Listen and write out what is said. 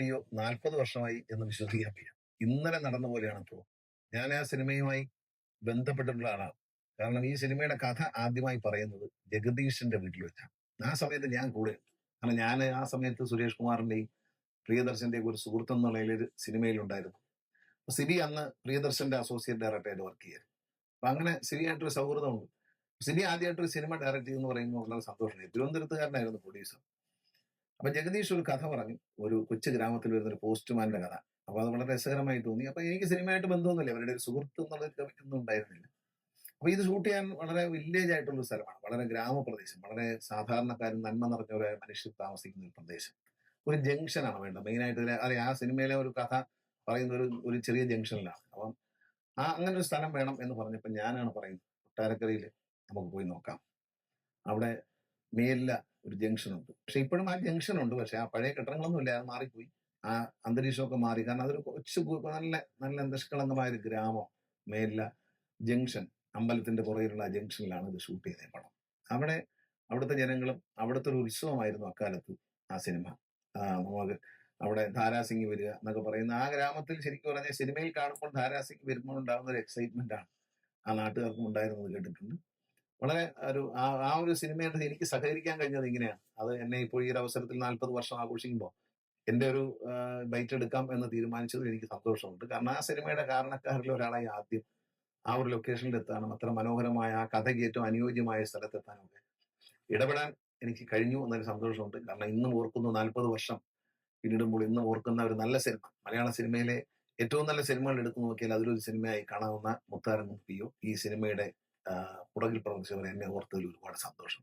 അയ്യോ നാൽപ്പത് വർഷമായി എന്ന് വിശ്വസിക്കാൻ ഇന്നലെ നടന്ന പോലെയാണ് ഇപ്പോൾ ഞാൻ ആ സിനിമയുമായി ബന്ധപ്പെട്ടിട്ടുള്ള ആളാണ്. കാരണം ഈ സിനിമയുടെ കഥ ആദ്യമായി പറയുന്നത് ജഗദീഷിന്റെ വീട്ടിൽ വെച്ചാണ്. ആ സമയത്ത് ഞാൻ കൂടെ കാരണം ഞാൻ ആ സമയത്ത് സുരേഷ് കുമാറിന്റെയും പ്രിയദർശന്റെയും ഒരു സുഹൃത്ത് എന്ന ഒരു സിനിമയിലുണ്ടായിരുന്നു അപ്പൊ സിബി അന്ന് പ്രിയദർശന്റെ അസോസിയേറ്റ് ഡയറക്ടറായിട്ട് വർക്ക് ചെയ്യാറ് അപ്പൊ അങ്ങനെ സിബിയായിട്ടൊരു സൗഹൃദമുണ്ട്. സിബി ആദ്യമായിട്ട് ഒരു സിനിമ ഡയറക്ട് ചെയ്യുന്നു പറയുമ്പോൾ വളരെ സന്തോഷമായി തിരുവനന്തപുരത്തുകാരനായിരുന്നു പ്രൊഡ്യൂസർ അപ്പൊ ജഗദീഷ് ഒരു കഥ പറഞ്ഞു. ഒരു കൊച്ചു ഗ്രാമത്തിൽ വരുന്ന ഒരു പോസ്റ്റ്മാന്റെ കഥ. അപ്പൊ അത് വളരെ രസകരമായി തോന്നി. അപ്പൊ എനിക്ക് സിനിമയായിട്ട് ബന്ധമൊന്നുമില്ല. അവരുടെ ഒരു സുഹൃത്ത് എന്നുള്ളത് ഒന്നും ഉണ്ടായിരുന്നില്ല. അപ്പൊ ഇത് ഷൂട്ട് ചെയ്യാൻ വളരെ വില്ലേജ് ആയിട്ടുള്ള സ്ഥലമാണ്. വളരെ ഗ്രാമപ്രദേശം. വളരെ സാധാരണക്കാരും നന്മ നിറഞ്ഞ ഒരു മനുഷ്യർ താമസിക്കുന്ന ഒരു പ്രദേശം. ഒരു ജംഗ്ഷനാണ് വേണ്ടത്. മെയിനായിട്ട് അതെ ആ സിനിമയിലെ ഒരു കഥ പറയുന്ന ഒരു ഒരു ചെറിയ ജംഗ്ഷനിലാണ്. അപ്പം ആ അങ്ങനെ ഒരു സ്ഥലം വേണം എന്ന് പറഞ്ഞപ്പോൾ ഞാനാണ് പറയുന്നത്. കൊട്ടാരക്കരയിൽ നമുക്ക് പോയി നോക്കാം. അവിടെ മേലില ഒരു ജംഗ്ഷൻ ഉണ്ട്. പക്ഷെ ഇപ്പോഴും ആ ജംഗ്ഷൻ ഉണ്ട്. പക്ഷെ ആ പഴയ കെട്ടിടങ്ങളൊന്നും ഇല്ല. അത് മാറിപ്പോയി. ആ അന്തരീക്ഷമൊക്കെ മാറി. കാരണം അതൊരു കൊച്ചു നല്ല നല്ല നിഷ്കളങ്കമായ ഒരു ഗ്രാമം. മേലില ജംഗ്ഷൻ അമ്പലത്തിന്റെ പുറകിലുള്ള ജംഗ്ഷനിലാണ് ഇത് ഷൂട്ട് ചെയ്തത് പടം അവിടെ അവിടുത്തെ ജനങ്ങളും അവിടുത്തെ ഒരു ഉത്സവമായിരുന്നു അക്കാലത്ത് ആ സിനിമ. നമുക്ക് അവിടെ ധാരാസിംഗ് വരിക എന്നൊക്കെ പറയുന്ന ആ ഗ്രാമത്തിൽ ശരിക്കും പറഞ്ഞാൽ സിനിമയിൽ കാണുമ്പോൾ ധാരാസിംഗ് വരുമ്പോൾ ഉണ്ടാകുന്ന ഒരു എക്സൈറ്റ്മെന്റ് ആണ്. ആ നാട്ടുകാർക്കും ഉണ്ടായിരുന്നത് കേട്ടിട്ടുണ്ട്. വളരെ ഒരു ആ ഒരു സിനിമയായിട്ട് എനിക്ക് സഹകരിക്കാൻ കഴിഞ്ഞത് ഇങ്ങനെയാണ്. അത് എന്നെ ഇപ്പോൾ ഈ ഒരു അവസരത്തിൽ നാൽപ്പത് വർഷം ആഘോഷിക്കുമ്പോൾ എന്റെ ഒരു ബൈറ്റ് എടുക്കാം എന്ന് തീരുമാനിച്ചതിൽ എനിക്ക് സന്തോഷമുണ്ട്. കാരണം ആ സിനിമയുടെ കാരണക്കാരിൽ ഒരാളായി ആദ്യം ആ ഒരു ലൊക്കേഷനിൽ എത്താനും അത്ര മനോഹരമായ ആ കഥയ്ക്ക് ഏറ്റവും അനുയോജ്യമായ സ്ഥലത്തെത്താനും ഇടപെടാൻ എനിക്ക് കഴിഞ്ഞു എന്നൊരു സന്തോഷമുണ്ട്. കാരണം ഇന്നും ഓർക്കുന്നു നാൽപ്പത് വർഷം. പിന്നിടുമ്പോൾ ഇന്നും ഓർക്കുന്ന ഒരു നല്ല സിനിമ മലയാള സിനിമയിലെ ഏറ്റവും നല്ല സിനിമകൾ എടുത്തു നോക്കിയാൽ അതിലൊരു സിനിമയായി കാണാവുന്ന മുത്താരൻ പിയോ ഈ സിനിമയുടെ പുറകിൽ പ്രവർത്തിച്ചവർ എന്നെ ഓർത്തതിൽ ഒരുപാട് സന്തോഷം